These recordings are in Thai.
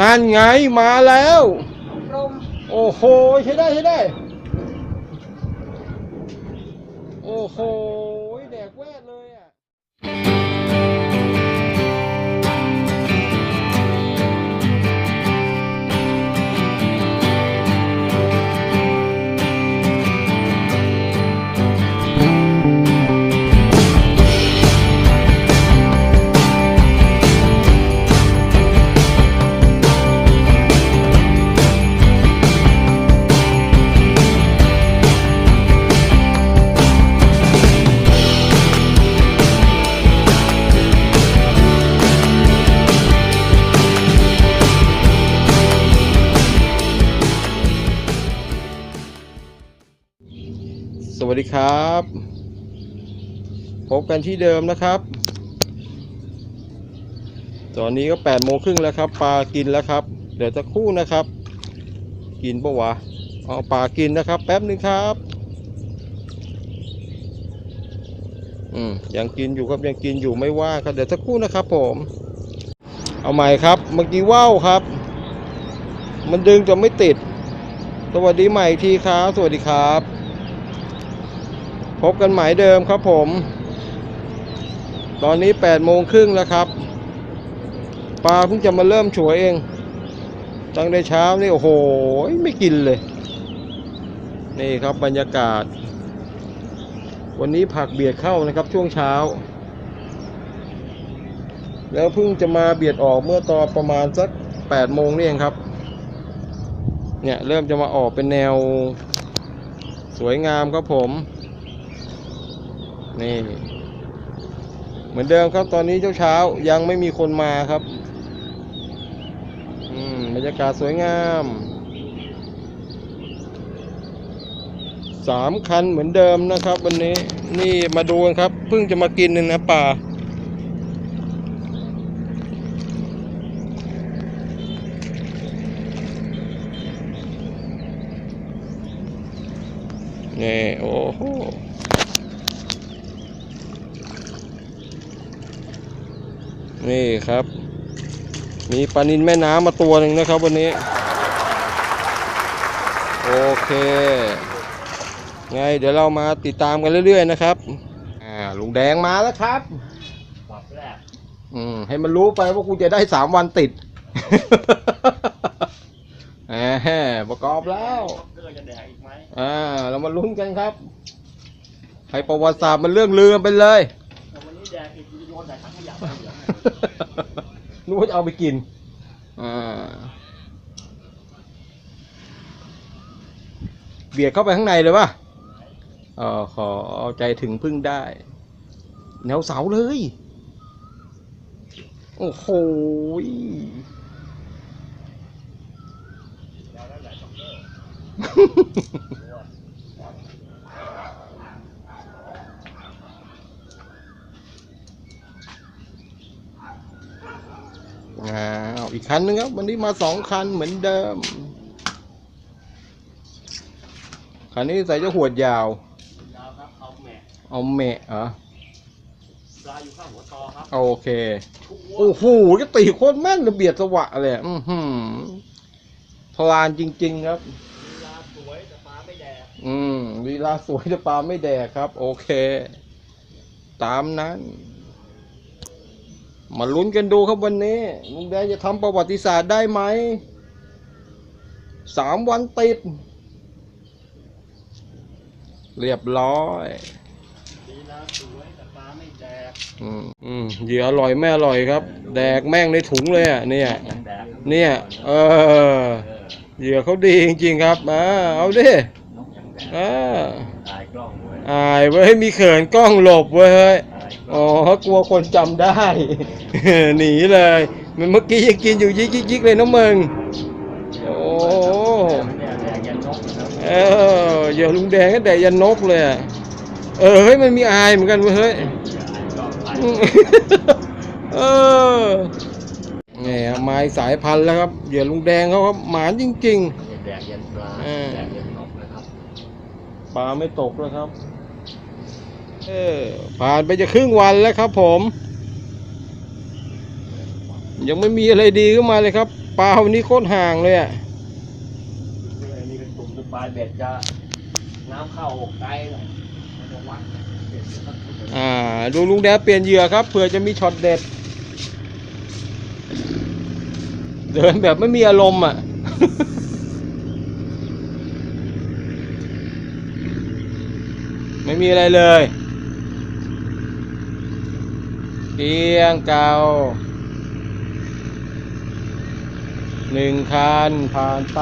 นั่นไงมาแล้ว ลม โอ้โห ใช้ได้ ใช้ได้ โอ้โห ดีครับ พบกันที่เดิมนะครับ ตอนนี้ก็แปดโมงครึ่งแล้วครับปลากินแล้วครับ เดี๋ยวจะครู่นะครับ กินปะวะเอาปลากินนะครับ แป๊บหนึ่งครับ อืมยังกินอยู่ครับยังกินอยู่ไม่ว่าครับเดี๋ยวจะครู่นะครับ ผม เอาใหม่ครับเมื่อกี้ว่าวครับ มันดึงจะไม่ติด สวัสดีใหม่ทีครับ สวัสดีครับ พบกันหมายเดิมครับผม ตอนนี้แปดโมงครึ่งแล้วครับ ปลาเพิ่งจะมาเริ่มฉวยเอง ตั้งแต่เช้านี่โอ้โห ไม่กินเลย นี่ครับบรรยากาศ วันนี้ผักเบียดเข้านะครับช่วงเช้า แล้วเพิ่งจะมาเบียดออกเมื่อตอนประมาณสักแปดโมงนี่เองครับ เนี่ยเริ่มจะมาออกเป็นแนว สวยงามครับผม นี่ เหมือนเดิมครับตอนนี้เช้าเช้ายังไม่มีคนมาครับ อืมบรรยากาศสวยงามสามคันเหมือนเดิมนะครับ วันนี้นี่มาดูกันครับเพิ่งจะมากินนึงนะป่า นี่โอ้โห นี่ ครับ มีปลานินแม่น้ำมาตัวหนึ่งนะครับวันนี้ โอเค ไงเดี๋ยวเรามาติดตามกันเรื่อย ๆ นะครับ อ่าลุงแดงมาแล้วครับรับแรกอืมให้มันรู้ไปว่ากูจะได้สามวันติดแหมประกอบแล้วเกอร์จะแดกอีกไหมอ่า เรามาลุ้นกันครับให้ประวัติศาสตร์มันเรื่องลือไปเลย นึกว่าจะเอาไปกิน อ่า เบียดเข้าไปข้างในเลยป่ะเออขอเอาใจถึงพึ่งได้ แนวเสาเลย โอ้โหย แล้วนั่นแหละช็ อกเกอร์อ้าวอีกคันนึงครับ วันนี้มาสองคันเหมือนเดิม คันนี้ใส่เจ้าหวดยาว ยาวครับเอาแหม่เอาเมะเหรอปลาอยู่ข้างหัวตอครับโอเค ทุกโอ้โหก็ตีโคตรแม่นระเบียดสวะเลยอะอือหือพลานจริง ๆ ครับ เวลาสวยแต่ปลาไม่แดกอืมลีลาสวยแต่ปลาไม่แดกครับ โอเค ตามนั้น มาลุ้นกันดูครับวันนี้ลุงแดงจะทำประวัติศาสตร์ได้ไหมสามวันติด เรียบร้อยเวลาสวยแต่ปลาไม่แดกอืมอืมเหยื่ออร่อยแม่อร่อยครับ แดกแม่งในถุงเลยอะเนี่ยยังแดกเนี่ยเออเออเหยื่อเขาดีจริงๆครับอ่าเอาดินกยังแดกอ่าตายกล้องเว้ยอายเว้ยมีเขินกล้องหลบเว้ยเฮ้ยตายกล้ อ๋อองกลัวคนจำได้ หนีเลยมันเมื่อกี้ยังกินอยู่ยิกยิกยิกเลยนะมึงโอ้เนี่ยแดกยันนกนะครับเออเหยื่อลุงแดงก็แต่ยันนกเลยอะเออเฮ้ยมันมีอายเหมือนกันเว้ยเฮ้ยกล้องตายอืมเออเนี่ยไม้สายพันธุ์แล้วครับเหยื่อลุงแดงเขาครับหมานจริงๆแดกยันปลาเออ แดกยันนกนะครับปลาไม่ตกแล้วครับ เออผ่านไปจะครึ่งวันแล้วครับผม ยังไม่มีอะไรดีขึ้นมาเลยครับ ปลาวันนี้โคตรห่างเลยอะอันนี้เป็นกลุ่มสปายเบ็ดจะน้ำเข้าไกลหน่อยมันจะวัดเบ็ดจะต้องอ่าดูลุงแดดเปลี่ยนเหยื่อครับเผื่อจะมีช็อตเด็ด เดินแบบไม่มีอารมณ์อะไม่มีอะไรเลย เกียงเก่าหนึ่งคันผ่านไป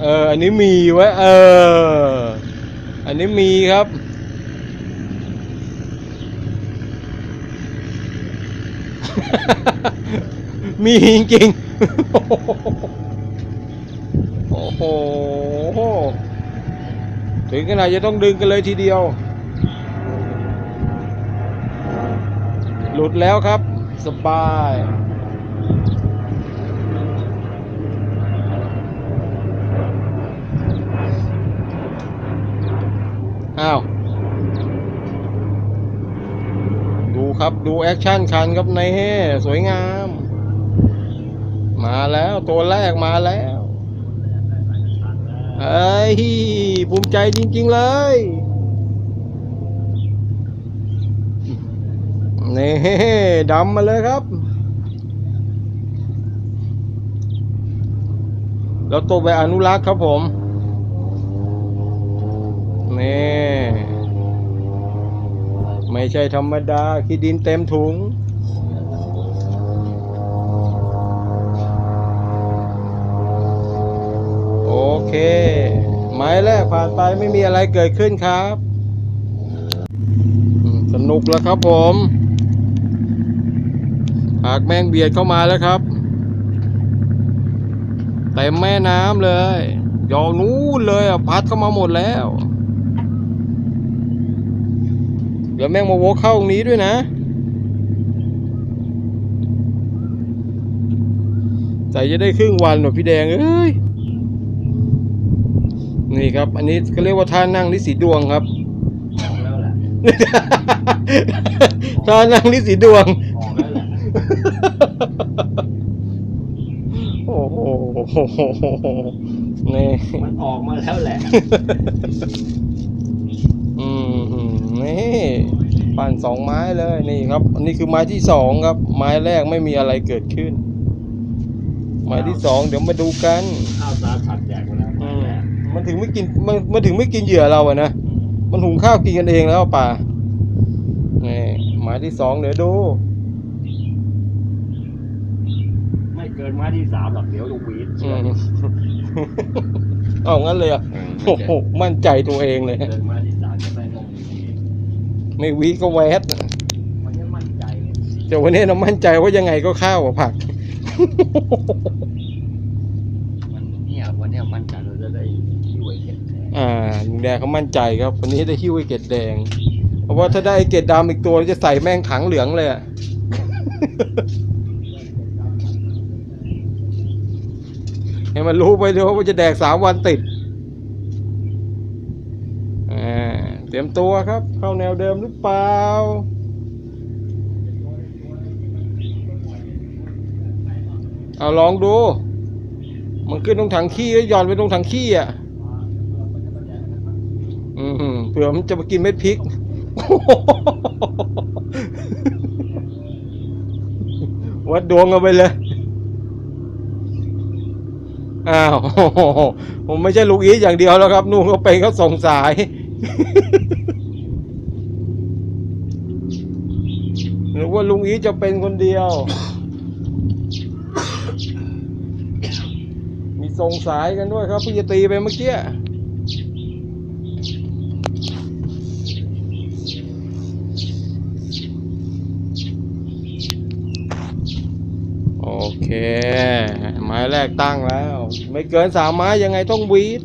เออ อันนี้มีไว้เออ อันนี้มีครับ มีจริง โอ้โห ถึงขนาดจะต้องดึงกันเลยทีเดียว หลุดแล้วครับ สบายอ้าวดูครับดูแอคชั่นคันครับในเฮ่สวยงาม มาแล้วตัวแรกมาแล้ว เอ้ยภูมิใจจริง ๆ เลยนี่ดำมาเลยครับ แล้วตัวไปอนุรักษ์ครับผม นี่ ไม่ใช่ธรรมดาขี้ดินเต็มถุง เค หมายแรกผ่านไปไม่มีอะไรเกิดขึ้นครับ สนุกแล้วครับผม หากแมงเบียดเข้ามาแล้วครับเต็มแม่น้ำเลยยาวนู้นเลยอะพัดเข้ามาหมดแล้วเดี๋ยวแม่งมาโวเข้าตรงนี้ด้วยนะ ใจจะได้ครึ่งวันหน่อยพี่แดงเอ้ย นี่ครับ อันนี้ก็เรียกว่าท่านั่งลิสีดวงครับออกแล้วแหละท่านั่งลิสีดวงออกแล้วแหละโอ้โหนี่มันออกมาแล้วแหละ อืมนี่ปั่นสองไม้เลยนี่ครับ อันนี้คือไม้ที่สองครับ ไม้แรกไม่มีอะไรเกิดขึ้น ไม้ที่สองเดี๋ยวมาดูกันข้าวสาถัดแจกไปแล้วอืมมัน ถึงไม่กินมันมันถึงไม่กินเหยื่อเราอะนะมันหุงข้าวกินกันเองแล้วป่านี่หมายที่สองเดี๋ยวดู ไม่เกินไม้ที่สามหรอกเดี๋ยวลูกหวีดอืมเอางั้นเลยอะโอ้โหมั่นใจตัวเองเลย เกินไม้ที่สามจะได้ลงหวีดไม่วีก็แวดมันยังมั่นใจเลยแต่วันนี้เรามั่นใจว่ายังไงก็ข้าวอะผัก มันเนี่ยวันเนี้ยมั่นใจเราจะได้ที่ไว้เก็บแทน อ่าลุงแดงเขามั่นใจครับวันนี้ได้หิ้วไอ้เกล็ดแดง เพราะว่าถ้าได้ไอ้เกล็ดดำอีกตัวจะใส่แม่งถังเหลืองเลยอะ ให้มันรู้ไปเลยว่าจะแดกสามวันติดอ่าเตรียมตัวครับ เข้าแนวเดิมหรือเปล่าเอาลองดู มันขึ้นตรงถังขี้แล้วหย่อนไปตรงถังขี้อะ เผื่อมันจะมากินเม็ดพริก วัดดวงเอาไปเลย อ้าว ผมไม่ใช่ลูกอีอย่างเดียวแล้วครับ นู่นเขาเป็นเขาส่งสายหรือว่าลุงอีจะเป็นคนเดียว มีส่งสายกันด้วยครับพิ่จะตีไปเมื่อกี้ เค ไม้แรกตั้งแล้ว ไม่เกินสามไม้ยังไงต้องวีด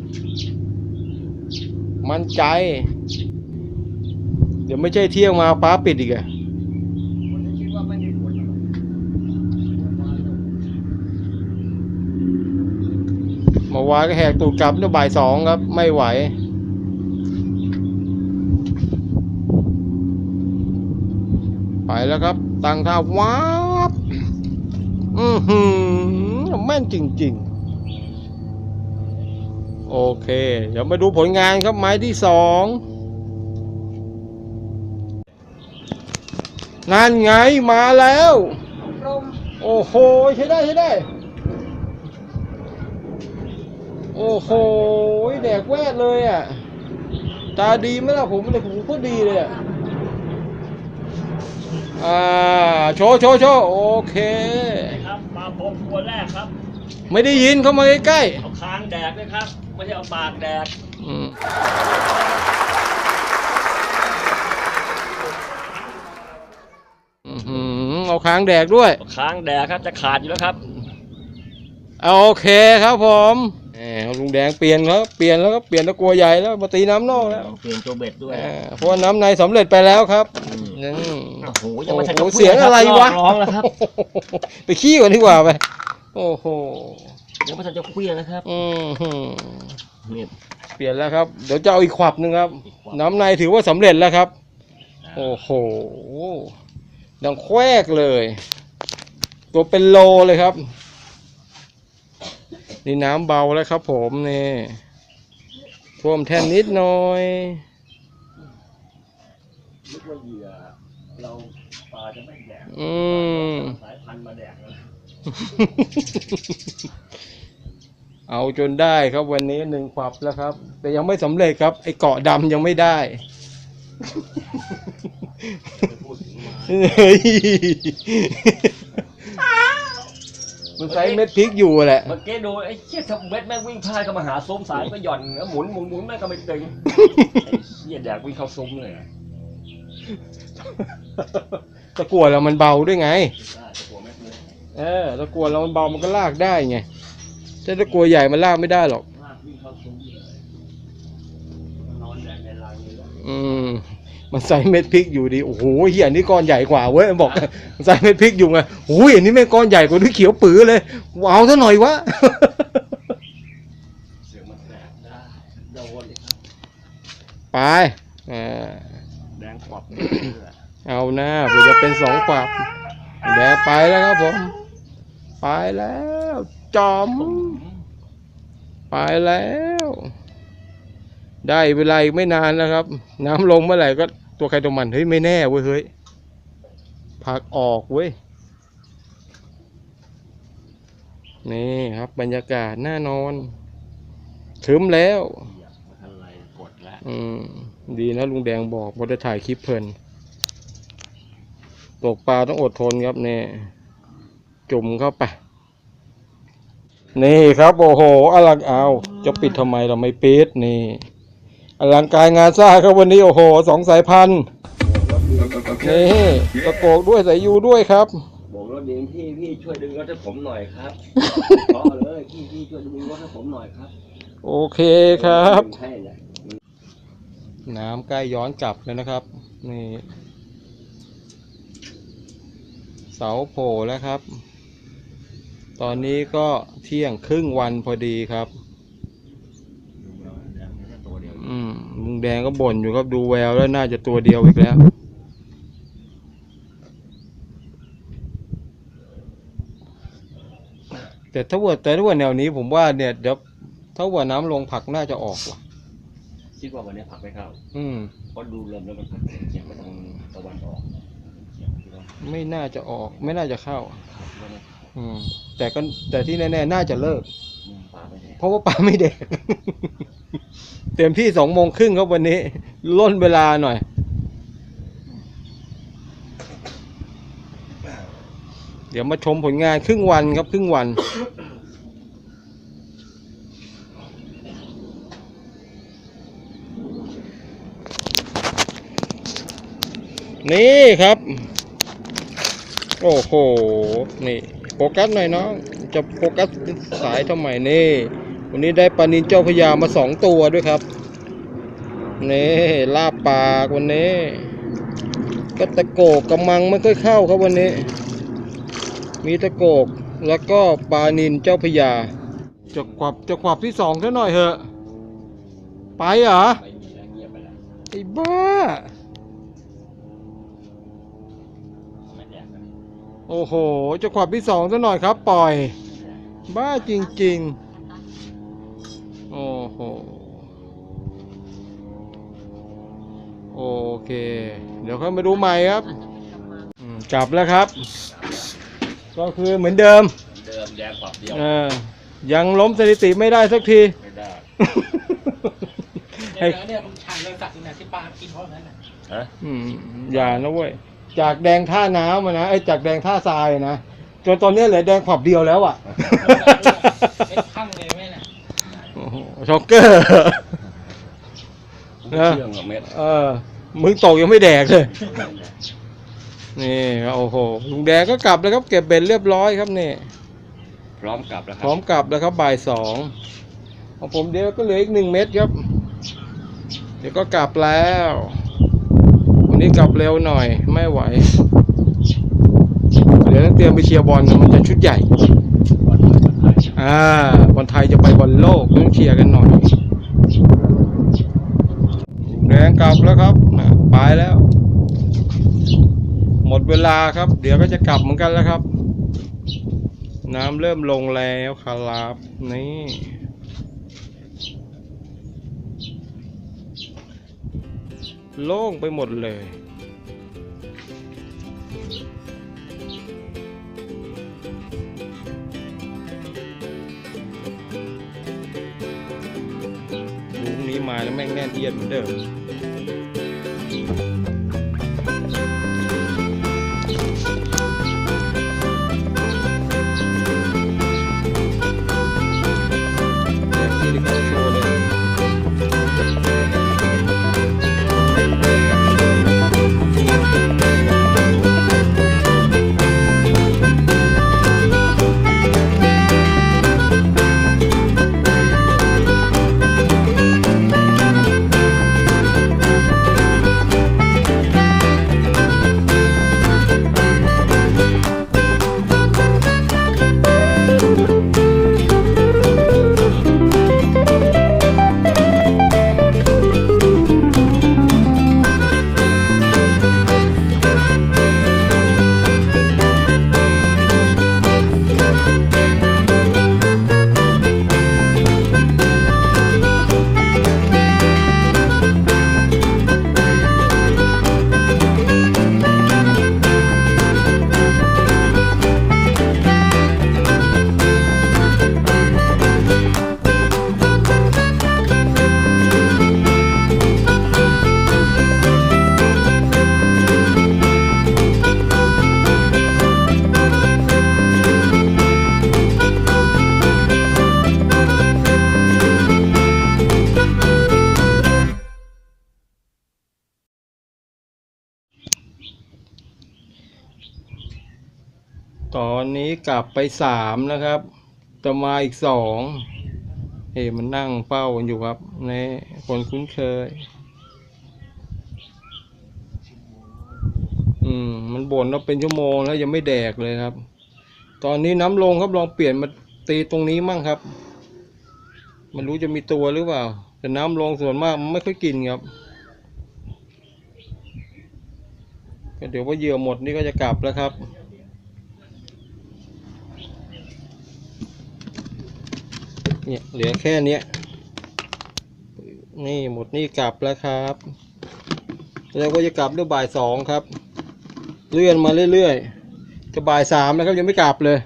มั่นใจ เดี๋ยวไม่ใช่เที่ยงมาฟ้าปิดอีกอะวันนี้คิดว่าไม่มีผลหรอเมื่อวานก็แหกตูดกลับเนี่ยบ่ายสองครับ ไม่ไหวไปแล้วครับ ตั้งท่าว้า อือหือแม่นจริง ๆ โอเค เดี๋ยวมาดูผลงานครับไม้ที่สองนั่นไงมาแล้วโอ้โหใช้ได้ใช้ได้ โอ้โหแดกแวดเลยอะ ตาดีไหมล่ะผมเลยผมก็ดีเลยอะ อ่าโชว์โชว์โชว์โอเค ครับปลาโป่งตัวแรกครับ ไม่ได้ยินเข้ามาใกล้เอาคางแดกเลยครับ ไม่ใช่เอาปากแดกๆอืมอื้อหือเอาค้างแดกด้วย เอาคางแดกครับจะขาดอยู่แล้วครับ เอาโอเคครับผม แหมลุงแดงเปลี่ยนแล้วเปลี่ยนแล้วครับเปลี่ยนตะกัวใหญ่แล้วมาตีน้ำนอกแล้วเปลี่ยนตัวเบ็ดด้วยอ่าเพราะว่าน้ำในสำเร็จไปแล้วครับอืมอืมโอ้โหยังไม่ทันโอ้จะโหเสียงอะไรวะร้องแล้วครับ ไปขี้ก่อนดีกว่าไปโอ้โหยังไม่ทันจะคุยนะครับอืมหืมนี่เปลี่ยนแล้วครับ เดี๋ยวจะเอาอีกขวับหนึ่งครับ น้ำในถือว่าสำเร็จแล้วครับ โอ้โหดังแควกเลย ตัวเป็นโลเลยครับ นี่น้ำเบาแล้วครับผมนี่ท่วมแท่นนิดหน่อยนึกว่าเหยื่อเราปลาจะไม่แดกอืมสายพันธุ์มาแดกแล้วเอาจนได้ครับวันนี้หนึ่งขวับแล้วครับ แต่ยังไม่สำเร็จครับ ไอ้เกาะดำยังไม่ได้พูดถึงมาเฮ้ย มันใช้เม็ดพริกอยู่แหละ เมื่อกี้ดูไอ้เชี่ยทำเบ็ดแม่งวิ่งพลาดเข้ามาหาซุ้มสายก็หย่อนแล้วหมุนหมุนหมุนแม่งก็ไม่ตึงไอ้เชี่ยแดกวิ่งเข้าซุ้มเลยอะตะกั่วเรามันเบาด้วยไง ได้จะกลัวแม่งเลยเออ ตะกั่วเรามันเบามันก็ลากได้ไงถ้าตะกั่วใหญ่มันลากไม่ได้หรอก ลากวิ่งเข้าซุ้มเลยมันนอนแดกในรังเลยแล้วอืม มันใส่เม็ดพริกอยู่ดีโอ้โหเหี้ยอันนี้ก้อนใหญ่กว่าเว้ยมันบอกมันใส่เม็ดพริกอยู่ไงโอ้ยอันนี้ไม่ก้อนใหญ่กว่าด้วยเขียวปื้อเลยเอาซะหน่อยวะได้โดนเลยครับไปอ่าแดงขวับเอาหน้าเพื่อจะเป็นสองฝักแดงไปแล้วครับผม ไปแล้วจอม ไปแล้ว ได้เวลาอีกไม่นานแล้วครับ น้ำลงเมื่อไหร่ก็ ตัวใครตัวมันเฮ้ยไม่แน่เว้ยเฮ้ยพักออกเว้ยนี่ครับบรรยากาศน่านอนถึมแล้วอยากมาทำอะไรกดแล้วอืมดีนะลุงแดงบอกว่าจะถ่ายคลิปเพลินตกปลาต้องอดทนครับเนี่ยจุ่มเข้าไป นี่ครับ โอ้โหอลังเอาจะปิดทำไมเราไม่ปิดนี่ อลังการงานสร้างครับวันนี้โอ้โหสองสายพันธุ์นี่ตะโกกด้วยสายยูด้วยครับ บอกรถดีพี่พี่ช่วยดึงรถให้ผมหน่อยครับขอเลยพี่พี่ช่วยดึงรถให้ผมหน่อยครับ โอเคครับให้เลยน้ำใกล้ย้อนกลับเลยนะครับ นี่ เสาโผล่แล้วครับ ตอนนี้ก็เที่ยงครึ่งวันพอดีครับตัวเดียว อืมลุงแดงก็บ่นอยู่ครับดูแววแล้วน่าจะตัวเดียวอีกแล้ว แต่ถ้าว่าแต่ถ้าว่าแนวนี้ผมว่าเนี่ยเดี๋ยวถ้าว่าน้ำลงผักน่าจะออกว่ะ คิดว่าวันนี้ผักไม่เข้าอืม เพราะดูลมแล้วมันผักเฉียงไปทางตะวันออกเฉียงคิดว่าไม่น่าจะออก ไม่น่าจะเข้าผักว่าไม่อืมแต่ก็แต่ที่แน่ๆน่าจะเลิก เพราะว่าปลาไม่แดกเต็มที่สองโมงครึ่งครับวันนี้ ล่นเวลาหน่อย เดี๋ยวมาชมผลงานครึ่งวันครับครึ่งวันนี่ครับ โอ้โห นี่ โฟกัสหน่อยน้อง จะโฟกัสสายทำไมนี่ วันนี้ได้ปลานินเจ้าพยามาสองตัวด้วยครับ นี่ลาบปากวันนี้ก็ตะโกกกำมังไม่ค่อยเข้าครับวันนี้ มีตะโกกแล้วก็ปลานินเจ้าพยาจะขวับจะขวับที่สองซะหน่อยเถอะ ไปเหรอไม่มีแล้วเงียบไปแล้วไอ้บ้า ไม่แดกกัน โอ้โหจะขวับที่สองซะหน่อยครับ ปล่อย บ้าจริง ๆ โอ้โห โอเค เดี๋ยวค่อยมาดูใหม่ครับอืมกลับแล้วครับ ก็คือเหมือนเดิม เดิมแดกปรับเดียวเออ ยังล้มสถิติไม่ได้สักที ไม่ได้ให้ เนี่ยเนี่ยผมฉายเราสัตว์อยู่นะที่ปลากินเพราะนั้นน่ะฮะอืมอย่านะเว้ย จากแดงท่าน้ำอะนะไอ้ยจากแดงท่าทรายอะนะจนตอนนี้เหลือแดงขอบเดียวแล้วอะ เป็นข้างเลยไหมน่ะโอ้โหช็อกเกอร์ไม่นะ เชื่องกับเม็ด เออ มึงตกยังไม่แดกเลย นี่โอ้โหลุงแดงก็กลับแล้วครับ เก็บเบ็ดเรียบร้อยครับนี่ พร้อมกลับแล้วคพรัร้อมกลับแล้วครับบ่ายสองของผมเดี๋ยวก็เหลืออีกหนึ่งเม็ดครับ เดี๋ยวก็กลับแล้ววั นี้กลับเร็วหน่อย ไม่ไหว เดี๋ยวต้องเตรียมไปเชียร์บอลมันจะชุดใหญ่อ่าบอลไทยจะไปบอลโลกต้องเชียร์กันหน่อยแดงกลับแล้วครับไปแล้ว หมดเวลาครับ เดี๋ยวก็จะกลับเหมือนกันแล้วครับ น้ำเริ่มลงแล้วครับ นี่ โล่งไปหมดเลยลุงนี้มาแล้วแม่งแน่นเอียดเหมือนเดิม นี้กลับไปสามนะครับจะมาอีกสองเฮ้มันนั่งเฝ้ากันอยู่ครับนี่คนคุ้นเคย อืม มันบ่นว่าเป็นชั่วโมงแล้วยังไม่แดกเลยครับ ตอนนี้น้ำลงครับลองเปลี่ยนมาตีตรงนี้มั่งครับ มันรู้จะมีตัวหรือเปล่า แต่น้ำลงส่วนมากมันไม่ค่อยกินครับก็เดี๋ยวว่าเหยื่อหมดนี่ก็จะกลับแล้วครับ เนี่ยเหลือแค่เนี้ยนี่หมดนี่กลับแล้วครับแล้วก็จะกลับด้วยบ่ายสองครับเลื่อนมาเรื่อยๆจะบ่ายสามแล้วครับยังไม่กลับเลย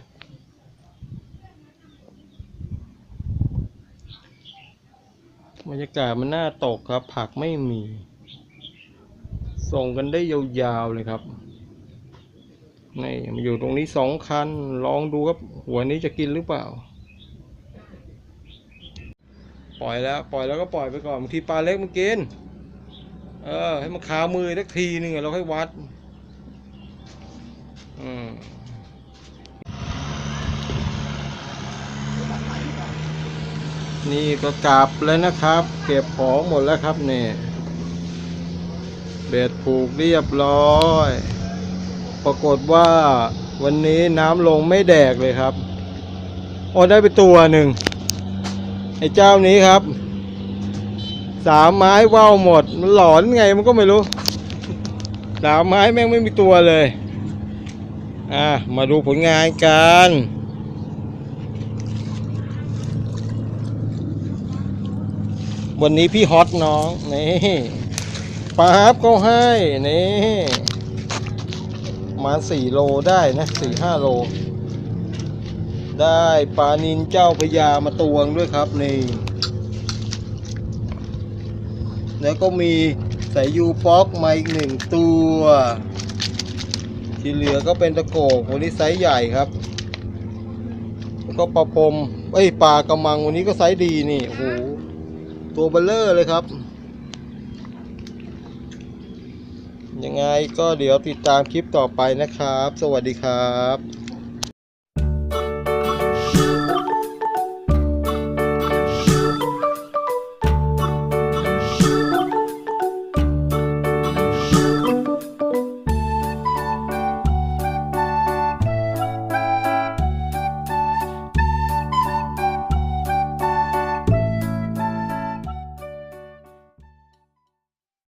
บรรยากาศมันน่าตกครับ ผักไม่มี ส่งกันได้ยาวๆเลยครับนี่มาอยู่ตรงนี้สองคัน ลองดูครับ หัวนี้จะกินหรือเปล่า ปล่อยแล้วปล่อยแล้วก็ปล่อยไปก่อนบางทีปลาเล็กมันกินเออ ให้มันคามือสักทีหนึ่งเราค่อยวัด อืมนี่ก็กลับแล้วนะครับ เก็บของหมดแล้วครับเนี่ยเบ็ดผูกเรียบร้อย ปรากฏว่าวันนี้น้ำลงไม่แดกเลยครับ โอ้ได้ไปตัวหนึ่ง อ้เจ้านี้ครับ สามไม้ว่าวหมด มันหลอนไงมันก็ไม่รู้ สามไม้แม่งไม่มีตัวเลย อะ มาดูผลงานกันวันนี้พี่ฮอตน้องนี่ป๊าบก็ให้นี่มาสี่โลได้นะสี่ห้าโล ได้ปลานินเจ้าพญามาตวงด้วยครับนี่ แล้วก็มีสายยูป๊อกมาอีกหนึ่งตัว ที่เหลือก็เป็นตะโกกวันนี้ไซส์ใหญ่ครับ แล้วก็ปลาพรมเอ้ยปลากระมังวันนี้ก็ไซส์ดีนี่โอ้โหตัวเบลเลอร์เลยครับ ยังไงก็เดี๋ยวติดตามคลิปต่อไปนะครับ สวัสดีครับ